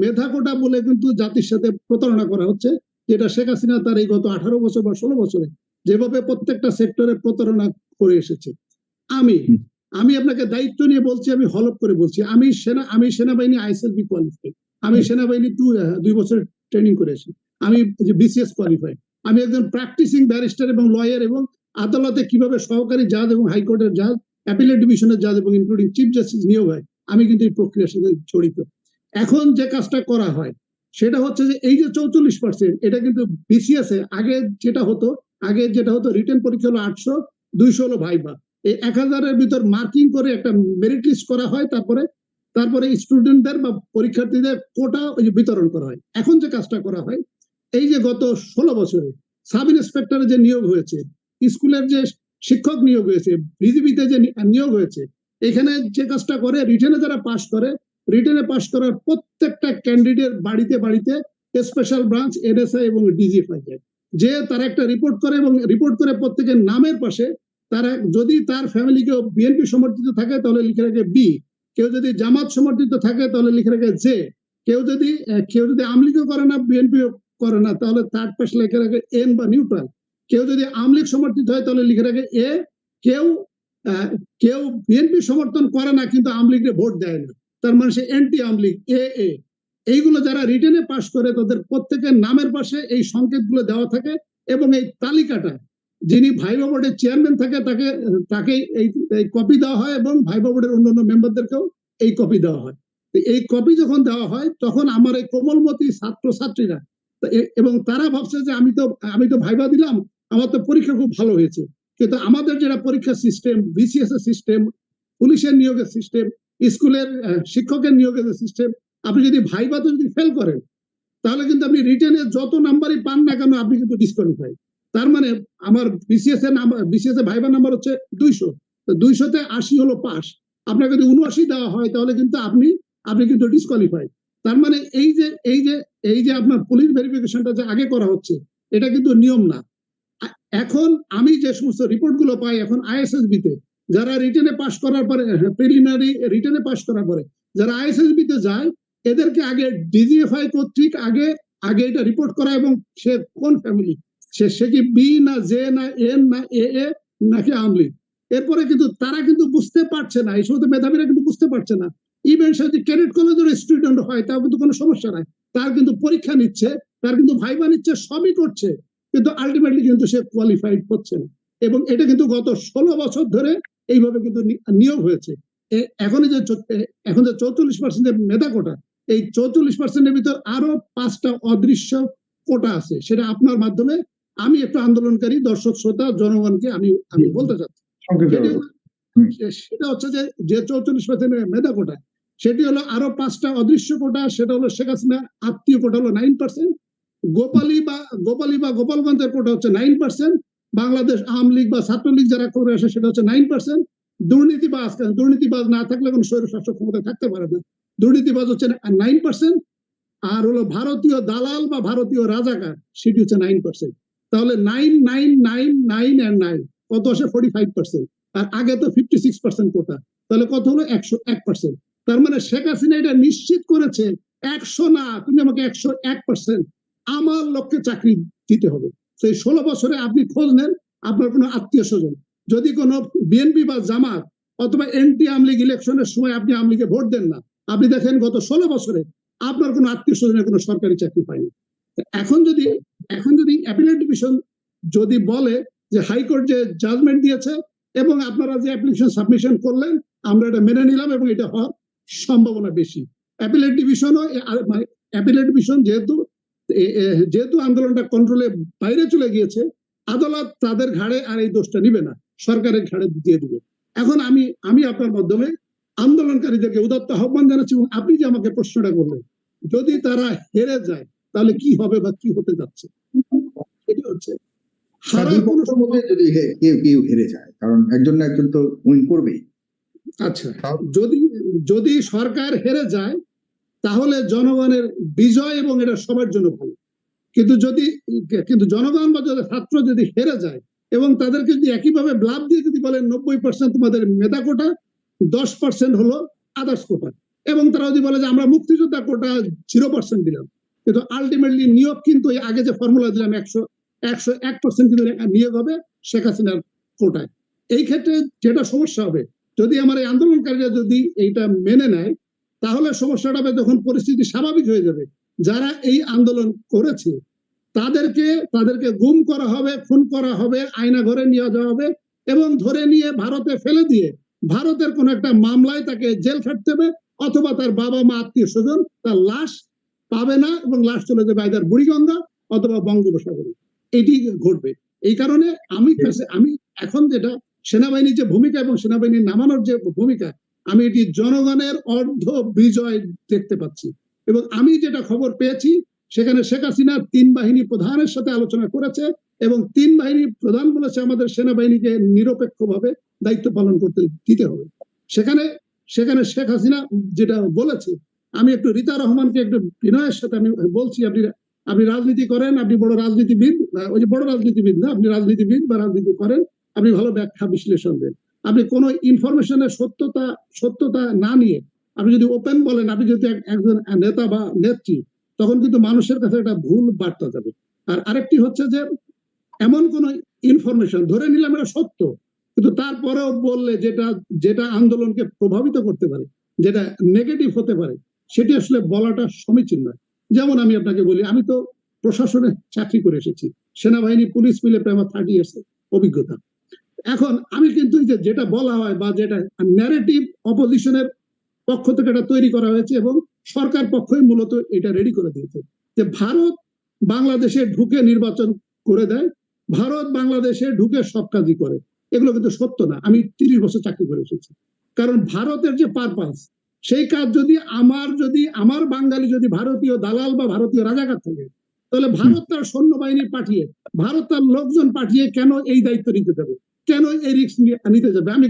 মেধা কোটা বলে কিন্তু জাতির সাথে প্রতারণা করা হচ্ছে যেটা শেখ হাসিনা তার এই গত আঠারো বছর বা ষোলো বছরে যেভাবে প্রত্যেকটা সেক্টরে প্রতারণা করে এসেছে। আমি আমি আপনাকে দায়িত্ব নিয়ে বলছি আমি হলপ করে বলছি আমি সেনা আমি সেনাবাহিনী আইএসএলবি কোয়ালিফাই আমি সেনাবাহিনী দু দুই বছর ট্রেনিং করেছি আমি বিসিএস কোয়ালিফাই আমি একজন প্র্যাকটিসিং ব্যারিস্টার এবং লয়ার এবং আদালতে কীভাবে সহকারী জাজ এবং হাইকোর্টের জাজ অ্যাপিলেট ডিভিশনের জাজ এবং ইনক্লুডিং চিফ জাস্টিস নিয়োগ হয় আমি কিন্তু এই প্রক্রিয়ার সাথে জড়িত। এখন যে কাজটা করা হয়, সেটা হচ্ছে যে এই যে চৌচল্লিশ পার্সেন্ট এটা কিন্তু বিসিএস এ আগে যেটা হতো, আগে যেটা হতো রিটার্ন পরীক্ষা হলো আটশো, দুইশো হলো ভাইবা। এই এক হাজারের ভিতর মার্কিং করে একটা মেরিট লিস্ট করা হয়, তারপরে তারপরে স্টুডেন্টদের বা পরীক্ষার্থীদের কোটা ওই বিতরণ করা হয়। এখন যে কাজটা করা হয়, এই যে গত ষোলো বছরে সাব ইন্সপেক্টরে যে নিয়োগ হয়েছে, স্কুলের যে শিক্ষক নিয়োগ হয়েছে বিজিবিতে যে নিয়োগ হয়েছে, এখানে যে কাজটা করে রিটেনে যারা পাশ করে রিটেনে পাশ করার প্রত্যেকটা ক্যান্ডিডেট বাড়িতে বাড়িতে স্পেশাল ব্রাঞ্চ এনএসআই এবং ডিজিএফআই যায় যে তারা একটা রিপোর্ট করে এবং রিপোর্ট করে প্রত্যেকের নামের পাশে, তারা যদি তার ফ্যামিলি কেউ বিএনপি সমর্থিত থাকে তাহলে লিখে রাখে বি কেউ যদি জামাত সমর্থিত থাকে তাহলে লিখে রাখে জে কেউ যদি কেউ যদি আমলিগও করে না বিএনপি করে না, তাহলে তার পাশে লিখে রাখে এন বা নিউট্রাল কেউ যদি আমলিগ সমর্থিত হয় তাহলে লিখে রাখে এ, কেউ কেউ বিএনপি সমর্থন করে না, কিন্তু আমলিগে ভোট দেয় না। তার মানে সে এন্টি আমলিগ এ এ এইগুলো যারা রিটেনে পাশ করে, তাদের প্রত্যেকের নামের পাশে এই সংকেতগুলো দেওয়া থাকে এবং এই তালিকাটা, যিনি ভাইবা বোর্ডের চেয়ারম্যান থাকে, তাকে তাকে এই কপি দেওয়া হয় এবং ভাইবা বোর্ডের অন্যান্য মেম্বারদেরকেও এই কপি দেওয়া হয়। এই কপি যখন দেওয়া হয়, তখন আমার এই কোমলমতি ছাত্র ছাত্রীরা এবং তারা ভাবছে যে আমি তো আমি তো ভাইবা দিলাম, আমার তো পরীক্ষা খুব ভালো হয়েছে। কিন্তু আমাদের যেটা পরীক্ষা সিস্টেম বিসিএস এর সিস্টেম পুলিশের নিয়োগের সিস্টেম স্কুলের শিক্ষকের নিয়োগের সিস্টেম আপনি যদি ভাইবাতে যদি ফেল করেন, তাহলে কিন্তু আপনি রিটেনে যত নাম্বারই পান না কেন আপনি কিন্তু ডিসকোয়ালিফাই তার মানে আমার বিসিএস এর নাম্বার বিসিএস এর ভাইবা নাম্বার হচ্ছে দুইশো। দুইশোতে আশি হলো পাস। আপনাকে যদি উনআশি দেওয়া হয়, তাহলে কিন্তু আপনি আপনি কিন্তু ডিসকোয়ালিফাই তার মানে এই যে এই যে এই যে আপনার পুলিশ ভেরিফিকেশনটা যে আগে করা হচ্ছে, এটা কিন্তু নিয়ম না। এখন আমি যে সমস্ত রিপোর্টগুলো পাই, এখন আইএসএসবি তে যারা রিটেনে পাশ করার পরে প্রিলিমিনারি রিটেনে পাশ করার পরে যারা আইএসএসবি তে যায়, এদেরকে আগে ডিজিএফআই কর্তৃক আগে আগে এটা রিপোর্ট করা এবং সে কোন ফ্যামিলি সে সে কি বি না জে না এন না এ এ নাকি আমলি এরপরে কিন্তু তারা কিন্তু বুঝতে পারছে না, এই সমস্ত মেধাবীরা কিন্তু বুঝতে পারছে না। ইভেন সে যদি ক্যাডেট কলেজের স্টুডেন্ট হয়, তাও কিন্তু কোনো সমস্যা নাই। তার কিন্তু পরীক্ষা নিচ্ছে, তার কিন্তু ভাইবা নিচ্ছে, সবই করছে। কিন্তু আলটিমেটলি কিন্তু সে কোয়ালিফাইড হচ্ছে না। এবং এটা কিন্তু গত ষোলো বছর ধরে এইভাবে কিন্তু নিয়োগ হয়েছে। এখন যে এখন যে চৌচল্লিশ পার্সেন্টের মেধা কোটা এই চৌচল্লিশ পার্সেন্টের ভিতর আরও পাঁচটা অদৃশ্য কোটা আছে সেটা আপনার মাধ্যমে আমি একটু আন্দোলনকারী দর্শক শ্রোতা জনগণকে আমি আমি বলতে চাচ্ছি। সেটা হচ্ছে যে যে চৌচল্লিশ পার্সেন্টের মেধা কোটা সেটি হলো আরও পাঁচটা অদৃশ্য কোটা সেটা হলো শেখ হাসিনা আত্মীয় কোটা হলো নাইন পার্সেন্ট গোপালী বা গোপালী বা গোপালগঞ্জের কোটা হচ্ছে নাইন পার্সেন্ট বাংলাদেশ আওয়ামী লীগ বা ছাত্রলীগ যারা করে আসে, সেটা হচ্ছে নাইন পার্সেন্ট দুর্নীতিবাজ দুর্নীতিবাজ না থাকলে কোনো স্বৈর শাসক ক্ষমতা থাকতে পারে না। দুর্নীতিবাজ হচ্ছে নাইন পার্সেন্ট আর হলো ভারতীয় দালাল বা ভারতীয় রাজাকার, সেটি হচ্ছে নাইন পার্সেন্ট তাহলে nine nine nine nine and nine কত আসে? ফোর্টি ফাইভ পার্সেন্ট আর আগে তো ফিফটি সিক্স পার্সেন্ট কোটা। তাহলে কত হলো? একশো এক পার্সেন্ট তার মানে শেখ হাসিনা এটা নিশ্চিত করেছে, একশো না, তুমি আমাকে একশো এক পার্সেন্ট আমার লক্ষ্যে চাকরি দিতে হবে। সেই ষোলো বছরে আপনি খোঁজ নেন আপনার কোনো আত্মীয় স্বজন। যদি কোনো বিএনপি বা জামাত অথবা এনটি আমলিগ ইলেকশনের সময় আপনি আমলিগে ভোট দেন না, আপনি দেখেন গত ষোলো বছরে আপনার কোনো আত্মীয় স্বজনের কোনো সরকারি চাকরি পায়নি এখন যদি এখন যদি অ্যাপিলেট ডিভিশন যদি বলে যে হাইকোর্ট যে জাজমেন্ট দিয়েছে এবং আপনারা যে অ্যাপ্লিকেশন সাবমিশন করলেন, আমরা এটা মেনে নিলাম এবং এটা হওয়ার সম্ভাবনা বেশি। অ্যাপিলেট ডিভিশনও অ্যাপিলেট ডিভিশন যেহেতু যেহেতু আন্দোলনটা কন্ট্রোলে বাইরে চলে গিয়েছে আদালত তাদের ঘাড়ে আর এই দোষটা নিবে না সরকারের ঘাড়ে দিয়ে দিবে। এখন আমি আমি আপনার মাধ্যমে আন্দোলনকারীদেরকে উদাত্ত আহ্বান জানাচ্ছি এবং আপনি যে আমাকে প্রশ্নটা করলেন যদি তারা হেরে যায় তাহলে কি হবে বা কি হতে যাচ্ছে? এটি হচ্ছে। তার হারার কোনো বিপক্ষের মধ্যে যদি কেউ কেউ হেরে যায় কারণ একজন না একজন তো উইন করবেই। আচ্ছা যদি যদি সরকার হেরে যায় তাহলে জনগণের বিজয় এবং এটা সবার জন্য ভালো। কিন্তু যদি, কিন্তু জনগণ বা ছাত্র যদি হেরে যায় এবং তাদেরকে যদি একইভাবে ব্লাব দিয়ে যদি বলেন নব্বই পার্সেন্ট তোমাদের মেধা কোটা, দশ পার্সেন্ট হলো আদার্স কোটা। এবং তারা যদি বলে যে আমরা মুক্তিযোদ্ধা কোটা জিরো পার্সেন্ট দিলাম, কিন্তু আলটিমেটলি নিয়োগ কিন্তু আগে যে ফর্মুলা দিলাম একশো একশো এক পার্সেন্ট কিন্তু নিয়োগ হবে শেখ হাসিনার কোটায়। এই ক্ষেত্রে যেটা সমস্যা হবে, যদি আমার এই আন্দোলনকারীরা যদি এইটা মেনে নেয় তাহলে সমস্যাটা যখন পরিস্থিতি স্বাভাবিক হয়ে যাবে। যারা এই আন্দোলন করেছে, তাদেরকে তাদেরকে গুম করা হবে, খুন করা হবে, আয়না ঘরে নিয়ে যাওয়া হবে এবং ধরে নিয়ে ভারতে ফেলে দিয়ে, ভারতের কোন একটা মামলায় তাকে জেল খাটতে হবে অথবা তার বাবা মা, আত্মীয় স্বজন তার লাশ পাবে না এবং লাশ চলে যাবে আইদার বুড়িগঙ্গা অথবা বঙ্গোপসাগরে। এটি ঘটবে। এই কারণে আমি আমি এখন যেটা, সেনাবাহিনীর যে ভূমিকা এবং সেনাবাহিনীর নামানোর যে ভূমিকা আমি এটি জনগণের অর্ধ বিজয় দেখতে পাচ্ছি। এবং আমি যেটা খবর পেয়েছি, সেখানে শেখ হাসিনা তিন বাহিনী প্রধানের সাথে আলোচনা করেছে এবং তিন বাহিনী প্রধান বলেছে আমাদের সেনাবাহিনীকে নিরপেক্ষভাবে দায়িত্ব পালন করতে দিতে হবে। সেখানে সেখানে শেখ হাসিনা যেটা বলেছে, আমি একটু রীতা রহমানকে একটু বিনয়ের সাথে আমি বলছি, আপনি আপনি রাজনীতি করেন, আপনি বড় রাজনীতিবিদ ওই যে বড় রাজনীতিবিদ না, আপনি রাজনীতিবিদ বা রাজনীতি করেন, আপনি ভালো ব্যাখ্যা বিশ্লেষণ দেন। আপনি কোনো ইনফরমেশনের সত্যতা সত্যতা না নিয়ে আপনি যদি ওপেন বলেন, আপনি যদি একজন নেতা বা নেত্রী, তখন কিন্তু মানুষের কাছে একটা ভুল বার্তা যাবে। আর আরেকটি হচ্ছে যে, এমন কোন ইনফরমেশন ধরে নিলাম এটা সত্য, কিন্তু তারপরেও বললে যেটা যেটা আন্দোলনকে প্রভাবিত করতে পারে, যেটা নেগেটিভ হতে পারে, সেটি আসলে বলাটা সমীচীন নয়। যেমন আমি আপনাকে বলি, আমি তো প্রশাসনে চাকরি করে এসেছি, সেনাবাহিনী, পুলিশ মিলে প্রায় আমার থার্টি ইয়ার্স অভিজ্ঞতা। এখন আমি কিন্তু যেটা বলা হয় বা যেটা ন্যারেটিভ অপোজিশনের পক্ষ থেকে এটা তৈরি করা হয়েছে এবং সরকার পক্ষই মূলত এটা রেডি করে দিয়েছে। যে ভারত বাংলাদেশে ঢুকে নির্বাচন করে দেয়, ভারত বাংলাদেশে ঢুকে সব কাজই করে। এগুলো কিন্তু সত্য না, আমি তিরিশ বছর চাকরি করে এসেছি। কারণ ভারতের যে পারপাস সেই কাজ যদি আমার যদি আমার বাঙালি যদি ভারতীয় দালাল বা ভারতীয় রাজাকার থাকে, তাহলে ভারত তার সৈন্যবাহিনী পাঠিয়ে, ভারত তার লোকজন পাঠিয়ে কেন এই দায়িত্ব নিতে যাবে কেন এই রিস্ক নিতে যাবে আমি